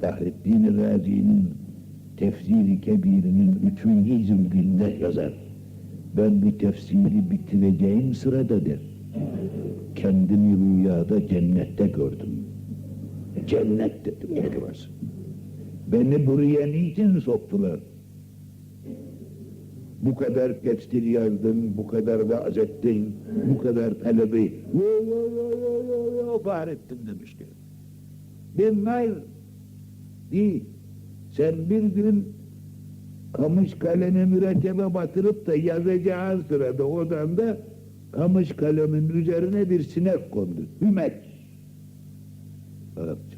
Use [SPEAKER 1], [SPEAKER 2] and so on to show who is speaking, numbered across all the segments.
[SPEAKER 1] Fahrettin Razi'nin tefsiri kebirinin üçüncü cildinde yazar. Ben bu tefsiri bitireceğim sırada der. Kendimi rüyada cennette gördüm. Cennet dedim burası. Beni buraya niçin soktular? Bu kadar tefsir yazdın, bu kadar vaaz ettin, bu kadar talebi. Yo yo demişti. Ben hayır. Değil. Sen bir gün kamış kalemi mürekkebe batırıp da yazacağın sırada odanda kamış kalemin üzerine bir sinek kondu. Hümet. Arapça.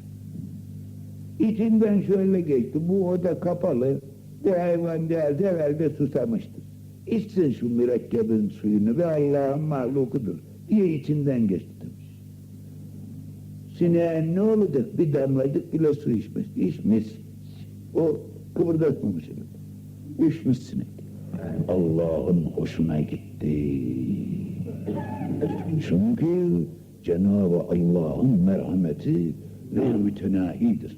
[SPEAKER 1] İçinden şöyle geçti. Bu oda kapalı. Bu hayvan değerli evvelde susamıştır. İçsin şu mürekkebin suyunu ve Allah'ın mahlukudur diye içinden geçti. Sineğe ne olacak? Bir damlacık bile su içmez. İçmez. O kıpırdatmamış. Düşmüş sinek. Allah'ın hoşuna gitti. Çünkü Cenab-ı Allah'ın merhameti ve mütenahidir.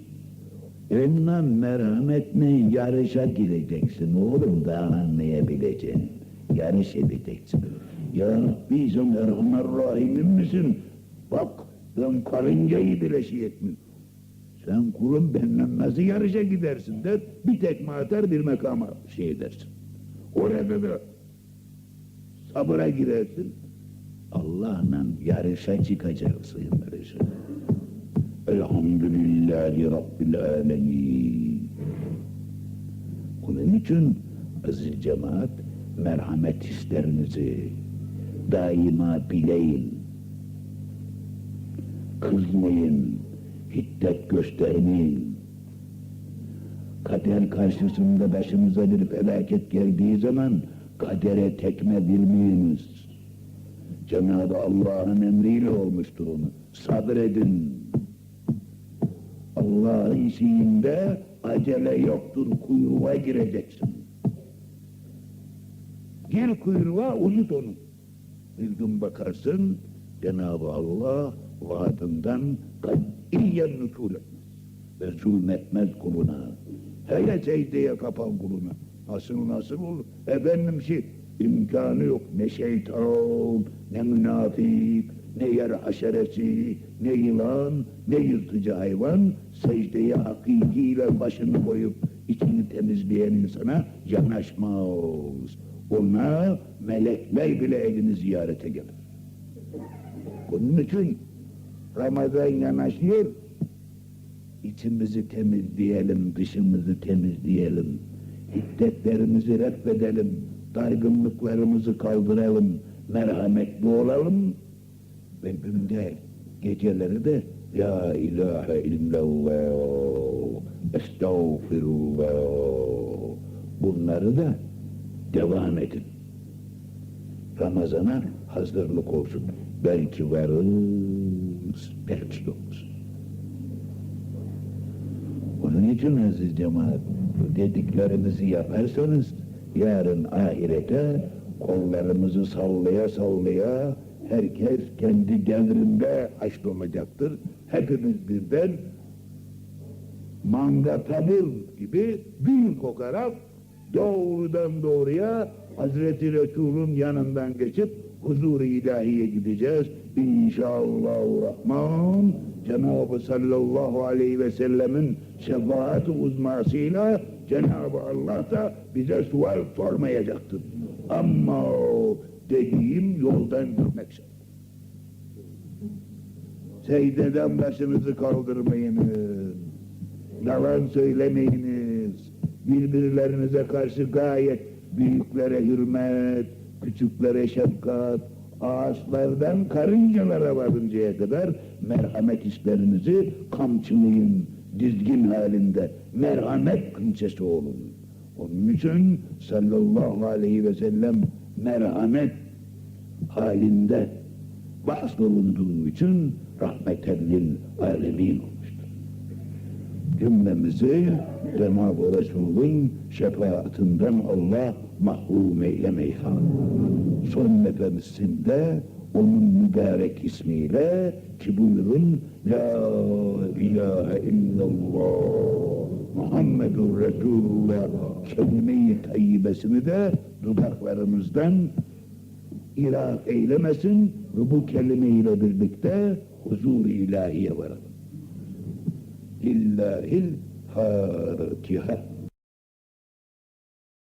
[SPEAKER 1] Onunla merhametle yarışa gireceksin oğlum da anlayabileceksin. Yarış edeceksin. Ya Rabbi sen merhamet rahimin misin? Bak ben karıncayı bile şey etmiyorum. Sen kulum benimle nasıl yarışa gidersin der, bir tekme atar bir makama şey edersin. Orada da sabıra girersin, Allah'la yarışa çıkacaksın yarışa. Elhamdülillahi Rabbil alemin. Onun için aziz cemaat merhamet hislerinizi daima bileyin. Kızmayın, hiddet göstermeyin. Kader karşısında başımıza bir felaket geldiği zaman kadere tekme vermeyiniz. Cenab-ı Allah'ın emriyle olmuştur onu. Sabredin. Allah'ın şeyinde acele yoktur, kuyruğa gireceksin. Gir kuyruğa, unut onu. Bir gün bakarsın, Cenab-ı Allah vaadından katiyen nüful etmez. Ve zulmetmez kuluna. Hele secdeye kapan kuluna. Nasıl nasıl olur? Efendim şey, imkanı yok. Ne şeytan, ne münafik, ne yer haşeresi, ne yılan, ne yırtıcı hayvan secdeye hakikiyle başını koyup içini temizleyen insana yanaşmaz. Ona melekler bile elini ziyarete gelir. Onun için Ramazan yanaşıyor, içimizi temizleyelim, dışımızı temizleyelim, hiddetlerimizi reddedelim, dargınlıklarımızı kaldıralım, merhametli olalım ve günde geceleri de La ilahe illallah, estağfirullah. Bunları da devam edin. Ramazana hazırlık olsun. Belki varız, belki yokuz. Onun için aziz cemaat, bu dediklerinizi yaparsanız yarın ahirete kollarımızı sallaya sallaya herkes kendi devrinde haşr olacaktır. Hepimiz birden mangatabıl gibi gül kokarak doğrudan doğruya Hazreti Resul'ün yanından geçip huzur-u ilahiye gideceğiz. İnşallah Rahman Cenab-ı sallallahu aleyhi ve sellemin şefaat-i uzmasıyla Cenab-ı Allah da bize sual sormayacaktır. Ama dediğim yoldan gitmek şart. Secdeden başınızı kaldırmayınız. Yalan söylemeyiniz. Birbirlerinize karşı gayet büyüklere hürmet, küçüklere şefkat, ağaçlardan karıncalara varıncaya kadar merhamet hislerinizi kamçılayın, dizgin halinde merhamet kimsesi olun. Onun için sallallahu aleyhi ve sellem merhamet halinde bahsolunduğu için rahmetellil alemin olmuştur. Cümlemizi Cenab-ı Resul'ün şefaatinden Allah mahrum eylemeyi Son nefemizinde onun mübarek ismiyle ki buyurun La ilahe illallah Muhammedur Resulullah kelime-i tayyibesini de dudaklarımızdan ilah eylemesin ve bu kelimeyle birlikte huzur ilahiye varalım. Lillahil Fatiha.